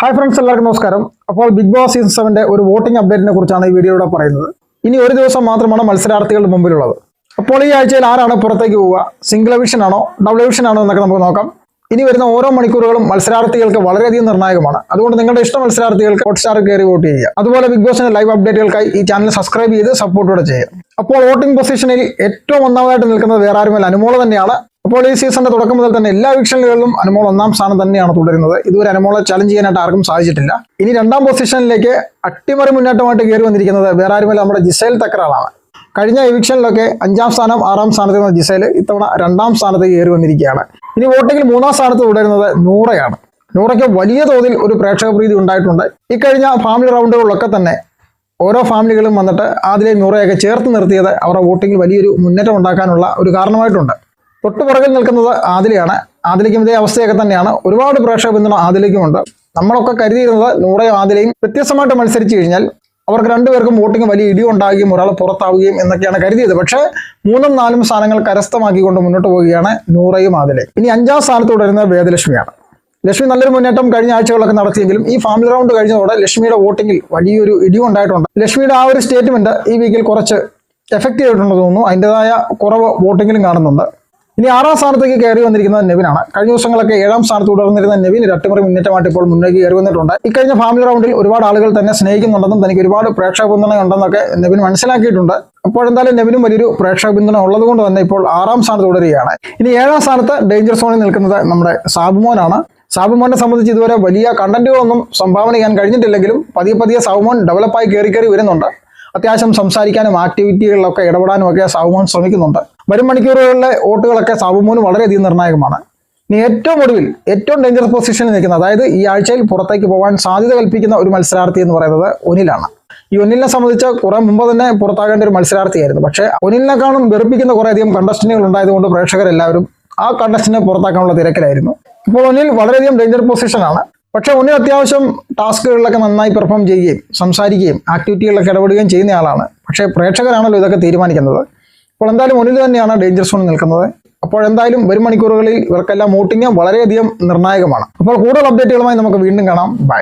Hi friends എല്ലാവർക്കും നമസ്കാരം. അപ്പോൾ ബിഗ് ബോസ് സീസൺ സെവന്റെ ഒരു വോട്ടിംഗ് അപ്ഡേറ്റിനെ കുറിച്ചാണ് ഈ വീഡിയോയുടെ പറയുന്നത്. ഇനി ഒരു ദിവസം മാത്രമാണ് മത്സരാർത്ഥികളുടെ മുമ്പിലുള്ളത്. അപ്പോൾ ഈ ആഴ്ചയിൽ ആരാണ് പുറത്തേക്ക് പോവുക? സിംഗിൾ എവിഷൻ ആണോ ഡബിൾ എവിഷൻ ആണോ എന്നൊക്കെ നമുക്ക് നോക്കാം. ഇനി വരുന്ന ഓരോ മണിക്കൂറുകളും മത്സരാർത്ഥികൾക്ക് വളരെയധികം നിർണായകമാണ്. അതുകൊണ്ട് നിങ്ങളുടെ ഇഷ്ട മത്സരാർത്ഥികൾക്ക് ഹോട്ട്സ്റ്റാർ കയറി വോട്ട് ചെയ്യുക. അതുപോലെ ബിഗ് ബോസിന്റെ ലൈവ് അപ്ഡേറ്റുകൾക്കായി ഈ ചാനൽ സബ്സ്ക്രൈബ് ചെയ്ത് സപ്പോർട്ടോടെ ചെയ്യുക. അപ്പോൾ വോട്ടിംഗ് പൊസിഷനിൽ ഏറ്റവും ഒന്നാമതായിട്ട് നിൽക്കുന്നത് വേറെ ആരുമല്ല അനുമോള തന്നെയാണ്. അപ്പോൾ ഈ സീസണിന്റെ തുടക്കം മുതൽ തന്നെ എല്ലാ വിക്ഷനുകളിലും അനുമോൾ ഒന്നാം സ്ഥാനം തന്നെയാണ് തുടരുന്നത്. ഇതുവരെ അനുമോളെ ചലഞ്ച് ചെയ്യാനായിട്ട് ആർക്കും സാധിച്ചിട്ടില്ല. ഇനി രണ്ടാം പൊസിഷനിലേക്ക് അട്ടിമറി മുന്നേറ്റമായിട്ട് കയറി വന്നിരിക്കുന്നത് വേറെ ആരുമല്ല നമ്മുടെ ജിസൈൽ തക്കറാളാണ്. കഴിഞ്ഞ എവിക്ഷനിലൊക്കെ അഞ്ചാം സ്ഥാനം ആറാം സ്ഥാനത്ത് നിന്ന ജിസൈൽ ഇത്തവണ രണ്ടാം സ്ഥാനത്ത് കയറി വന്നിരിക്കുകയാണ്. ഇനി വോട്ടിംഗിൽ മൂന്നാം സ്ഥാനത്ത് തുടരുന്നത് നൂറയാണ്. നൂറയ്ക്ക് വലിയ തോതിൽ ഒരു പ്രേക്ഷക പ്രീതി ഉണ്ടായിട്ടുണ്ട്. ഇക്കഴിഞ്ഞ ഫാമിലി റൗണ്ടുകളിലൊക്കെ തന്നെ ഓരോ ഫാമിലികളും വന്നിട്ട് അതിലെ നൂറയൊക്കെ ചേർത്ത് നിർത്തിയത് അവരുടെ വോട്ടിങ്ങിൽ വലിയൊരു മുന്നേറ്റം ഉണ്ടാക്കാനുള്ള ഒരു കാരണമായിട്ടുണ്ട്. തൊട്ടു പുറകിൽ നിൽക്കുന്നത് ആദിലയാണ്. ആദിലയ്ക്കും ഇതേ അവസ്ഥയൊക്കെ തന്നെയാണ്. ഒരുപാട് പ്രേക്ഷക പിന്തുണ ആദിലയ്ക്കുമുണ്ട് നമ്മളൊക്കെ കരുതിയിരുന്നത് നൂറയും ആദിലയും വ്യത്യസ്തമായിട്ട് മത്സരിച്ചു കഴിഞ്ഞാൽ അവർക്ക് രണ്ടുപേർക്കും വോട്ടിംഗ് വലിയ ഇടി ഉണ്ടാകുകയും ഒരാൾ പുറത്താവുകയും എന്നൊക്കെയാണ് കരുതിയത്. പക്ഷേ മൂന്നും നാലും സ്ഥാനങ്ങൾ കരസ്ഥമാക്കിക്കൊണ്ട് മുന്നോട്ട് പോവുകയാണ് നൂറയും ആദിലയും. ഇനി അഞ്ചാം സ്ഥാനത്ത് തുടരുന്നത് വേദലക്ഷ്മിയാണ്. ലക്ഷ്മി നല്ലൊരു മുന്നേറ്റം കഴിഞ്ഞ ആഴ്ചകളൊക്കെ നടത്തിയെങ്കിലും ഈ ഫാമിലി റൗണ്ട് കഴിഞ്ഞതോടെ ലക്ഷ്മിയുടെ വോട്ടിങ്ങിൽ വലിയൊരു ഇടിവുണ്ടായിട്ടുണ്ട് ലക്ഷ്മിയുടെ ആ ഒരു സ്റ്റേറ്റ്മെന്റ് ഈ വീക്കിൽ കുറച്ച് എഫക്റ്റ് ചെയ്തിട്ടുണ്ടെന്ന് തോന്നുന്നു. അതിന്റെതായ കുറവ് വോട്ടിങ്ങിലും കാണുന്നുണ്ട്. ഇനി ആറാം സ്ഥാനത്തേക്ക് കയറി വന്നിരിക്കുന്നത് നെവിനാണ്. കഴിഞ്ഞ ദിവസങ്ങളൊക്കെ ഏഴാം സ്ഥാനത്ത് തുടർന്നിരുന്ന നെവിൻ രട്ടുമറി മുന്നേറ്റമായിട്ട് ഇപ്പോൾ മുന്നേക്ക് കയറി വന്നിട്ടുണ്ട്. ഇക്കഴിഞ്ഞ ഫാമിലി റൗണ്ടിൽ ഒരുപാട് ആളുകൾ തന്നെ സ്നേഹിക്കുന്നുണ്ടെന്നും തനിക്ക് ഒരുപാട് പ്രേക്ഷക പിന്തുണ ഉണ്ടെന്നൊക്കെ നെവിൻ മനസ്സിലാക്കിയിട്ടുണ്ട്. അപ്പോൾ എന്തായാലും നെവിനും വലിയൊരു പ്രേക്ഷക പിന്തുണ ഉള്ളതുകൊണ്ട് തന്നെ ഇപ്പോൾ ആറാം സ്ഥാനത്ത് തുടരുകയാണ്. ഇനി ഏഴാം സ്ഥാനത്ത് ഡേഞ്ചർ സോണിൽ നിൽക്കുന്നത് നമ്മുടെ സാബുമോനാണ്. സാബുമോനെ സംബന്ധിച്ച് ഇതുവരെ വലിയ കണ്ടന്റുകളൊന്നും സംഭാവന ചെയ്യാൻ കഴിഞ്ഞിട്ടില്ലെങ്കിലും പതിയെ പതിയെ സാബുമോൻ ഡെവലപ്പായി കയറി കയറി വരുന്നുണ്ട്. അത്യാവശ്യം സംസാരിക്കാനും ആക്ടിവിറ്റികളിലൊക്കെ ഇടപെടാനും ഒക്കെ സാബുമോൻ ശ്രമിക്കുന്നുണ്ട്. വരും മണിക്കൂറുകളിലെ വോട്ടുകളൊക്കെ സാബുമോന് വളരെയധികം നിർണായകമാണ്. ഇനി ഏറ്റവും ഒടുവിൽ ഏറ്റവും ഡേഞ്ചർ പൊസിഷനിൽ നിൽക്കുന്നത് അതായത് ഈ ആഴ്ചയിൽ പുറത്തേക്ക് പോകാൻ സാധ്യത കൽപ്പിക്കുന്ന ഒരു മത്സരാർത്ഥി എന്ന് പറയുന്നത് ഒനിലാണ്. ഈ ഒന്നിലിനെ സംബന്ധിച്ച് കുറെ മുമ്പ് തന്നെ പുറത്താകേണ്ട ഒരു മത്സരാർത്ഥിയായിരുന്നു. പക്ഷേ ഒനിലിനെക്കാളും വെറുപ്പിക്കുന്ന കുറേയധികം കണ്ടസ്റ്റന്റുകൾ ഉണ്ടായതുകൊണ്ട് പ്രേക്ഷകരെല്ലാവരും ആ കണ്ടസ്റ്റിനെ പുറത്താക്കാനുള്ള തിരക്കിലായിരുന്നു. ഇപ്പോൾ ഒന്നിൽ വളരെയധികം ഡേഞ്ചർ പൊസിഷനാണ് പക്ഷേ ഒന്നിൽ അത്യാവശ്യം ടാസ്കുകളിലൊക്കെ നന്നായി പെർഫോം ചെയ്യുകയും സംസാരിക്കുകയും ആക്ടിവിറ്റികളിലൊക്കെ ഇടപെടുകയും ചെയ്യുന്ന ആളാണ്. പക്ഷേ പ്രേക്ഷകരാണല്ലോ ഇതൊക്കെ തീരുമാനിക്കുന്നത്. അപ്പോൾ എന്തായാലും ഒന്നിൽ തന്നെയാണ് ഡേഞ്ചർ സോൺ നിൽക്കുന്നത്. അപ്പോൾ എന്തായാലും വരും മണിക്കൂറുകളിൽ ഇവർക്കെല്ലാം വോട്ടിംഗ് വളരെയധികം നിർണായകമാണ്. അപ്പോൾ കൂടുതൽ അപ്ഡേറ്റുകളുമായി നമുക്ക് വീണ്ടും കാണാം. ബൈ